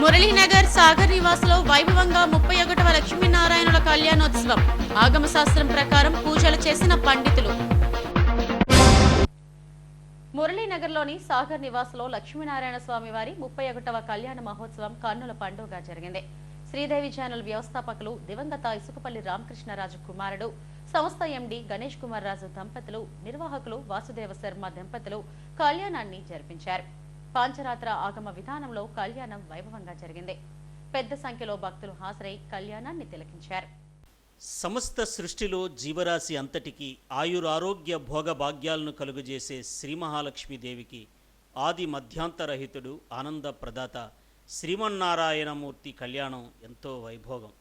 మురళీనగర్ సాగర్ నివాసలో వైభవంగా ముప్పై ఒకటవ లక్ష్మీనారాయణుల కళ్యాణోత్సవం. ఆగమ శాస్త్రం ప్రకారం పూజలు చేసిన పండితులు. మురళీనగర్లోని సాగర్ నివాసలో లక్ష్మీనారాయణ స్వామి వారి ముప్పై ఒకటవ కళ్యాణ మహోత్సవం కన్నుల పండుగ జరిగింది. శ్రీదేవి ఛానల్ వ్యవస్థాపకులు దివంగత ఇసుకపల్లి రామకృష్ణరాజు కుమారుడు సంస్థ ఎండి గణేష్ కుమార్ రాజు దంపతులు నిర్వాహకులు వాసుదేవ శర్మ దంపతులు కళ్యాణాన్ని జరిపించారు. పాంచరాత్ర ఆగమ విధానంలో కళ్యాణం వైభవంగా జరిగింది. పెద్ద సంఖ్యలో భక్తులు హాజరై కళ్యాణాన్ని తిలకించారు. సమస్త సృష్టిలో జీవరాశి అంతటికి ఆయురారోగ్య భోగభాగ్యాలను కలుగజేసే శ్రీ మహాలక్ష్మీదేవికి ఆది మధ్యాంతరహితుడు ఆనంద ప్రదాత శ్రీమన్నారాయణమూర్తి కళ్యాణం ఎంతో వైభోగం.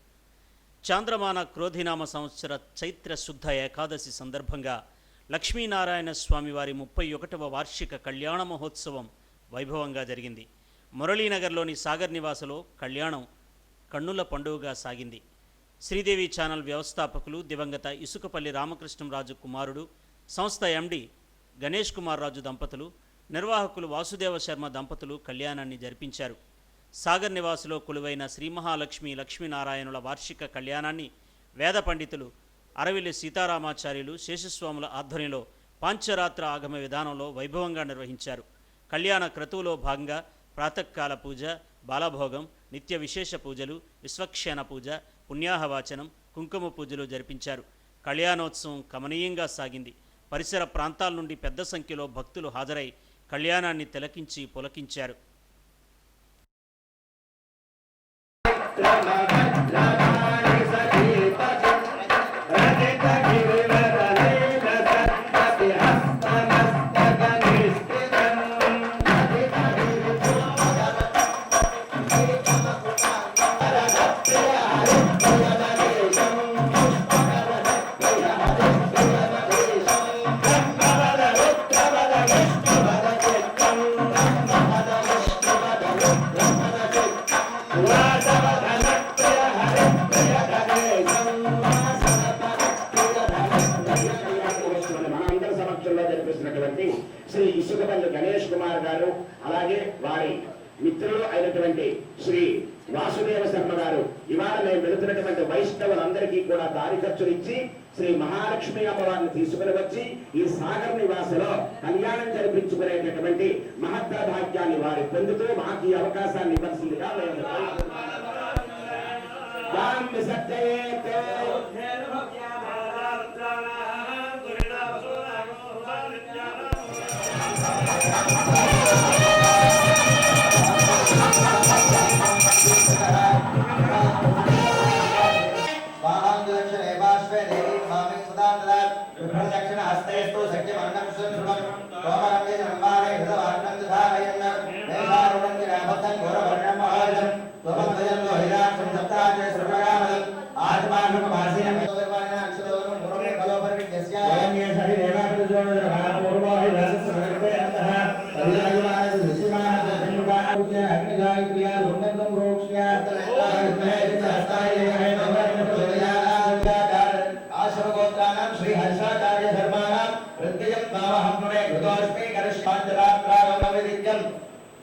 చాంద్రమాన క్రోధినామ సంవత్సర చైత్ర శుద్ధ ఏకాదశి సందర్భంగా లక్ష్మీనారాయణ స్వామివారి ముప్పై ఒకటవ వార్షిక కళ్యాణ మహోత్సవం వైభవంగా జరిగింది. మురళీనగర్లోని సాగర్ నివాసులో కళ్యాణం కన్నుల పండుగగా సాగింది. శ్రీదేవి ఛానల్ వ్యవస్థాపకులు దివంగత ఇసుకపల్లి రామకృష్ణరాజు కుమారుడు సంస్థ ఎండి గణేష్ కుమార్ రాజు దంపతులు నిర్వాహకులు వాసుదేవ శర్మ దంపతులు కళ్యాణాన్ని జరిపించారు. సాగర్ నివాసులో కొలువైన శ్రీ మహాలక్ష్మి లక్ష్మీనారాయణుల వార్షిక కళ్యాణాన్ని వేద పండితులు అరవిల్లి సీతారామాచార్యులు శేషస్వాముల ఆధ్వర్యంలో పాంచరాత్ర ఆగమ విధానంలో వైభవంగా నిర్వహించారు. కళ్యాణ క్రతువులో భాగంగా ప్రాతకాల పూజ బాలభోగం నిత్య విశేష పూజలు విశ్వక్షేణ పూజ పుణ్యాహవాచనం కుంకుమ పూజలు జరిపించారు. కళ్యాణోత్సవం కమనీయంగా సాగింది. పరిసర ప్రాంతాల నుండి పెద్ద సంఖ్యలో భక్తులు హాజరై కళ్యాణాన్ని తిలకించి పులకించారు. అలాగే వారి మిత్రులు అయినటువంటి శ్రీ వాసుదేవ శర్మ గారు ఇవాళ మేము వెళుతున్నటువంటి వైష్ణవులందరికీ కూడా దారి ఖర్చులు ఇచ్చి శ్రీ మహాలక్ష్మి అమ్మవారిని తీసుకుని వచ్చి ఈ సాగర్ నివాసలో కళ్యాణం జరిపించుకునేటటువంటి మహత్వ భాగ్యాన్ని వారి పొందుతూ మాకు ఈ అవకాశాన్ని ఇవ్వాల్సిందిగా మేము Thank you.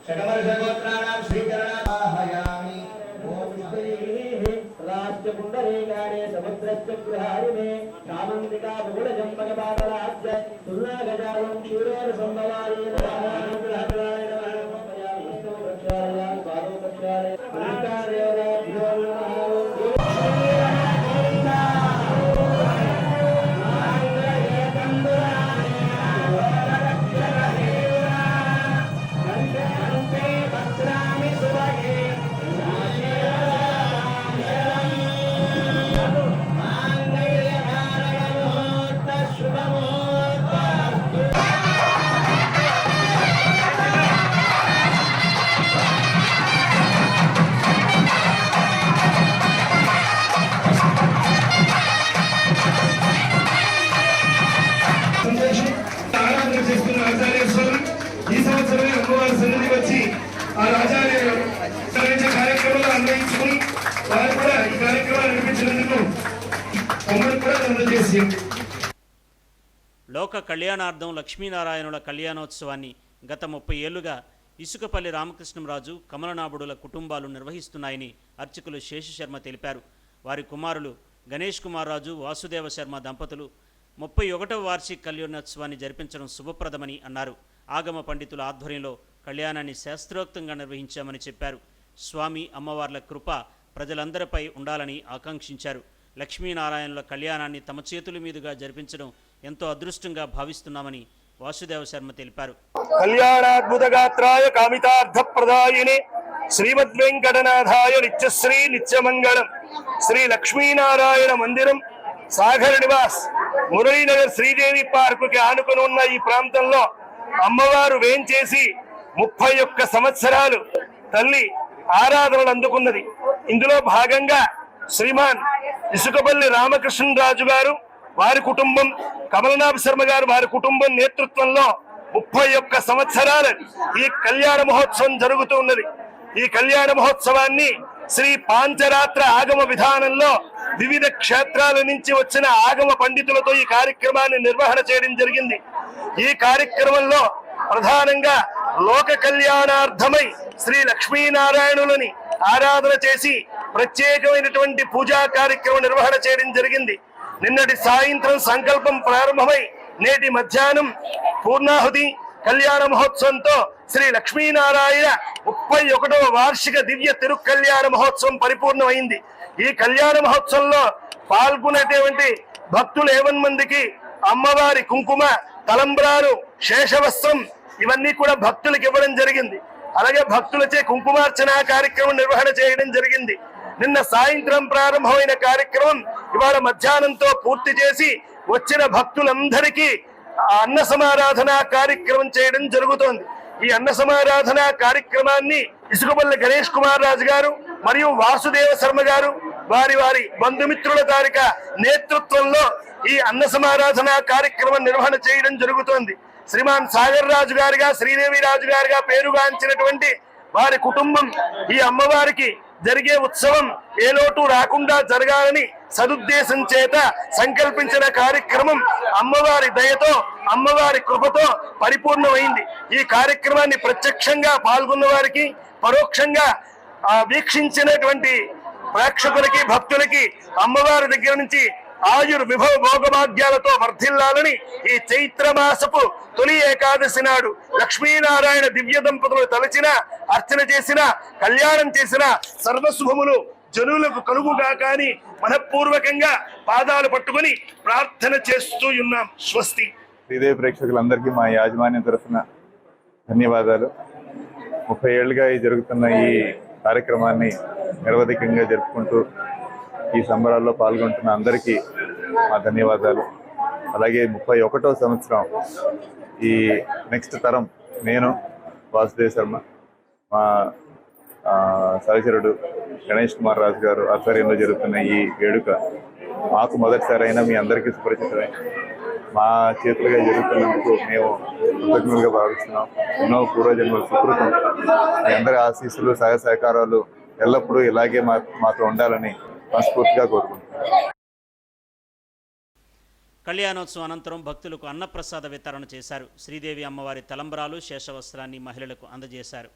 షడమర్షగోత్రాణం శ్రీచరణాహయామి ఓం రాష్ట్రపుండరీకారే సముద్రస్య గృహారిమే కామంతికా బహుళజంబకపాదరాజ్య దుర్నాగజాలం క్షీరోర సంభవాయేన గ్రహణాయ నమః ఆరాధన చేస్తున్న ఆచార్య స్వామి ఈ సంవత్సరమే అమ్మవారి సన్నిధి వచ్చి ఆ ఆచార్య కార్యక్రమాలు అన్వయించుకుని వారు కూడా ఈ కార్యక్రమాలు నడిపించినందుకు మమ్మల్ని కూడా అందజేసి లోక కళ్యాణార్థం లక్ష్మీనారాయణుల కళ్యాణోత్సవాన్ని గత ముప్పై ఏళ్ళుగా ఇసుకపల్లి రామకృష్ణంరాజు కమలనాభుడుల కుటుంబాలు నిర్వహిస్తున్నాయని అర్చకులు శేషశర్మ తెలిపారు. వారి కుమారులు గణేష్ కుమార్ రాజు వాసుదేవ శర్మ దంపతులు ముప్పై ఒకటవ వార్షిక కళ్యాణోత్సవాన్ని జరిపించడం శుభప్రదమని అన్నారు. ఆగమ పండితుల ఆధ్వర్యంలో కళ్యాణాన్ని శాస్త్రోక్తంగా నిర్వహించామని చెప్పారు. స్వామి అమ్మవార్ల కృప ప్రజలందరిపై ఉండాలని ఆకాంక్షించారు. లక్ష్మీనారాయణుల కళ్యాణాన్ని తమ చేతుల మీదుగా జరిపించడం ఎంతో అదృష్టంగా భావిస్తున్నామని వాసుదేవ శర్మ తెలిపారు. కళ్యాణాద్భుతగాత్రాయ కామితార్థ ప్రదాయని శ్రీమద్ వెంకటనాథాయ నిత్యశ్రీ నిత్యమంగళం. శ్రీ లక్ష్మీనారాయణ మందిరం సాగర్ నివాస్ మురళీనగర్ శ్రీదేవి పార్కుకి ఆనుకుని ఉన్న ఈ ప్రాంతంలో అమ్మవారు వేంచేసి ముప్పై ఒక్క సంవత్సరాలు తల్లి ఆరాధనలు అందుకున్నది. ఇందులో భాగంగా శ్రీమాన్ ఇసుకపల్లి రామకృష్ణరాజు గారు వారి కుటుంబం కమలనాభ శర్మ గారు వారి కుటుంబం నేతృత్వంలో ముప్పై ఒక్క సంవత్సరాలు ఈ కళ్యాణ మహోత్సవం జరుగుతూ ఉన్నది. ఈ కళ్యాణ మహోత్సవాన్ని శ్రీ పాంచరాత్ర ఆగమ విధానంలో వివిధ క్షేత్రాల నుంచి వచ్చిన ఆగమ పండితులతో ఈ కార్యక్రమాన్ని నిర్వహణ చేయడం జరిగింది. ఈ కార్యక్రమంలో ప్రధానంగా లోక కళ్యాణార్థమై శ్రీ లక్ష్మీనారాయణులని ఆరాధన చేసి ప్రత్యేకమైనటువంటి పూజా కార్యక్రమం నిర్వహణ చేయడం జరిగింది. నిన్నటి సాయంత్రం సంకల్పం ప్రారంభమై నేటి మధ్యాహ్నం పూర్ణాహుతి కళ్యాణ మహోత్సవంతో శ్రీ లక్ష్మీనారాయణ ముప్పై ఒకటవ వార్షిక దివ్య తిరుకల్యాణ మహోత్సవం పరిపూర్ణమైంది. ఈ కళ్యాణ మహోత్సవంలో పాల్గొనేటువంటి భక్తులు ఏవన్ మందికి అమ్మవారి కుంకుమ తలంబ్రాలు శేషవస్త్రం ఇవన్నీ కూడా భక్తులకు ఇవ్వడం జరిగింది. అలాగే భక్తులచే కుంకుమార్చన కార్యక్రమం నిర్వహణ చేయడం జరిగింది. నిన్న సాయంత్రం ప్రారంభమైన కార్యక్రమం ఇవాళ మధ్యాహ్నంతో పూర్తి చేసి వచ్చిన భక్తులందరికీ అన్న సమారాధన కార్యక్రమం చేయడం జరుగుతోంది. ఈ అన్న సమారాధన కార్యక్రమాన్ని ఇసుకబల్లి గణేష్ కుమార్ రాజు గారు మరియు వాసుదేవ శర్మ గారు వారి వారి బంధుమిత్రుల తారిక నేతృత్వంలో ఈ అన్న సమారాధన కార్యక్రమం నిర్వహణ చేయడం జరుగుతోంది. శ్రీమాన్ సాగర్ రాజు గారిగా శ్రీదేవి రాజు గారిగా పేరుగాంచినటువంటి వారి కుటుంబం ఈ అమ్మవారికి జరిగే ఉత్సవం ఏ లోటు రాకుండా జరగాలని సదుద్దేశం చేత సంకల్పించిన కార్యక్రమం అమ్మవారి దయతో అమ్మవారి కృపతో పరిపూర్ణమైంది. ఈ కార్యక్రమాన్ని ప్రత్యక్షంగా పాల్గొన్న వారికి పరోక్షంగా వీక్షించినటువంటి ప్రేక్షకులకి భక్తులకి అమ్మవారి దగ్గర నుంచి ఆయుర్ విభవ భోగభాగ్యాలతో వర్ధిల్లాలని ఈ చైత్ర మాసపు తొలి ఏకాదశి నాడు లక్ష్మీనారాయణ దివ్య దంపతులు తలచిన అర్చన చేసిన కళ్యాణం చేసిన సర్వశుభములు జనులకు కలుగుగా కాని మనపూర్వకంగా పాదాలు పట్టుకొని ప్రార్థన చేస్తూ ఉన్నాం. స్వస్తి. శ్రీదేవి ప్రేక్షకులందరికీ మా యాజమాన్యం తరఫున ధన్యవాదాలు. ముప్పై ఏళ్ళుగా ఈ జరుగుతున్న ఈ కార్యక్రమాన్ని నిరవధికంగా జరుపుకుంటూ ఈ సంబరాల్లో పాల్గొంటున్న అందరికీ మా ధన్యవాదాలు. అలాగే ముప్పై ఒకటో సంవత్సరం ఈ నెక్స్ట్ తరం నేను వాసుదేవ్ శర్మ మా సహచరుడు గణేష్ కుమార్ రాజు గారు ఆధ్వర్యంలో జరుగుతున్న ఈ వేడుక మాకు మొదటిసారి అయినా మీ అందరికీ సుపరిచితమే. మా చేతులుగా జరుగుతున్నందుకు మేము కృతజ్ఞులుగా భావిస్తున్నాం. ఎన్నో పూర్వజన్మల సుకృతం. మీ అందరి ఆశీస్సులు సహాయ సహకారాలు ఎల్లప్పుడూ ఇలాగే మా మాతో ఉండాలని మనస్ఫూర్తిగా కోరుకుంటున్నాం. కళ్యాణోత్సవం అనంతరం భక్తులకు అన్నప్రసాద వితరణ చేశారు. శ్రీదేవి అమ్మవారి తలంబరాలు శేషవస్త్రాన్ని మహిళలకు అందజేశారు.